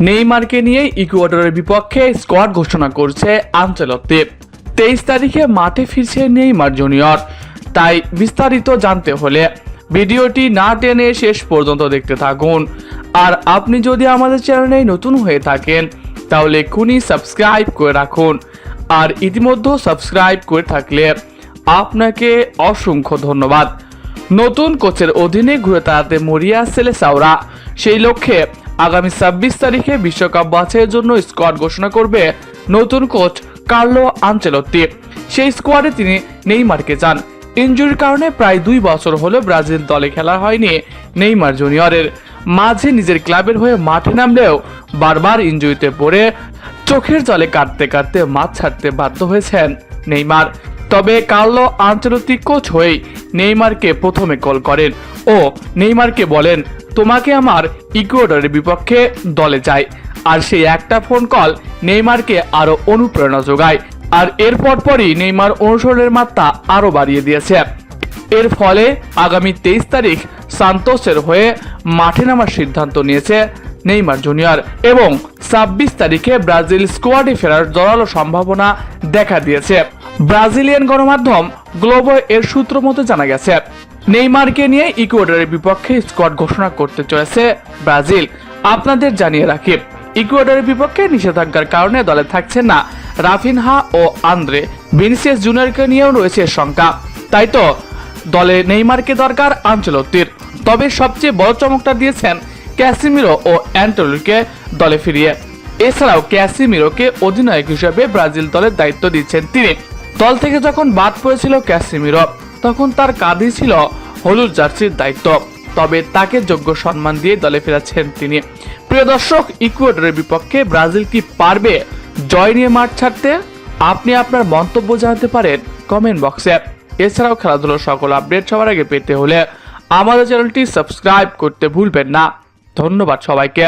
নেইমারকে নিয়ে ইকুয়েডরের বিপক্ষে স্কোয়াড ঘোষণা করছে আঞ্চলতে তেইশ তারিখে মাঠে ফিরছে নেইমার জুনিয়র। তাই বিস্তারিত জানতে হলে ভিডিওটি না টেনে শেষ পর্যন্ত দেখতে থাকুন। আর আপনি যদি আমাদের চ্যানেলে নতুন হয়ে থাকেন, তাহলে এক্ষুনি সাবস্ক্রাইব করে রাখুন। আর ইতিমধ্যে সাবস্ক্রাইব করে থাকলে আপনাকে অসংখ্য ধন্যবাদ। নতুন কোচের অধীনে ঘুরে তাড়াতে মরিয়া সেলে সাউরা সেই লক্ষ্যে আগামী ছাব্বিশ তারিখে বিশ্বকাপ বাছাইয়ের জন্য স্কোয়াড ঘোষণা করবে নতুন কোচ কার্লো আঞ্চেলত্তি সেই স্কোয়াডে তিনি নেইমারকে চান। ইনজুরির কারণে প্রায় দুই বছর হলো ব্রাজিল দলে খেলা হয়নি নেইমার জুনিয়রের। মাঝে নিজের ক্লাবের হয়ে মাঠে নামলেও বারবার ইনজুরিতে পড়ে চোখের জলে কাটতে কাটতে মাঠ ছাড়তে বাধ্য হয়েছেন নেইমার। তবে কার্লো আঞ্চলিক কোচ হয়েই নেইমারকে প্রথমে কল করেন ও নেইমারকে বলেন তোমাকে আমার ইকুয়েডরের বিপক্ষে দলে চাই। আর সেই একটা ফোন কল নেইমারকে আরও অনুপ্রেরণা যোগায়। আর এর পরপরই নেইমার অনুসরণের মাত্রা আরও বাড়িয়ে দিয়েছে। এর ফলে আগামী তেইশ তারিখ সান্তোসের হয়ে মাঠে নামার সিদ্ধান্ত নিয়েছে নেইমার জুনিয়র এবং ছাব্বিশ তারিখে ব্রাজিল স্কোয়াডে ফেরার জোরালো সম্ভাবনা দেখা দিয়েছে। ব্রাজিলিয়ান গণমাধ্যম গ্লোবো এর সূত্র মতো জানা গেছে নেইমারকে নিয়ে ইকুয়েডরের বিপক্ষে স্কোয়াড ঘোষণা করতে চলেছে ব্রাজিল। আপনাদের জানিয়ে রাখি, ইকুয়েডরের বিপক্ষে নিষেধাজ্ঞার কারণে দলে থাকছে না রাফিনহা ও আন্দ্রে। ভিনিসিয়াস জুনিয়রকে নিয়েও রয়েছে শঙ্কা। তাই তো, দলে নেইমারকে দরকার আঞ্চলত্তির। তবে সবচেয়ে বড় চমকটা দিয়েছেন ক্যাসিমিরো ও অ্যান্টলিকে দলে ফিরিয়ে। এছাড়াও ক্যাসিমিরোকে অধিনায়ক হিসেবে ব্রাজিল দলের দায়িত্ব দিচ্ছেন তিনি। দল থেকে যখন বাদ পড়েছিল ক্যাসিমিরো তখন তার কাঁধে ছিল হলুদ জার্সির দায়িত্ব, তবে তাকে যোগ্য সম্মান দিয়ে দলে ফেরাচ্ছেন তিনি। প্রিয় দর্শক, ইকুয়েডরের বিপক্ষে ব্রাজিল কি পারবে? জয় নিয়ে মাঠ ছাড়তে আপনি আপনার মন্তব্য জানাতে পারেন কমেন্ট বক্সে। এছাড়াও খেলাধুলার সকল আপডেট সবার আগে পেতে হলে আমাদের চ্যানেলটি সাবস্ক্রাইব করতে ভুলবেন না। ধন্যবাদ সবাইকে।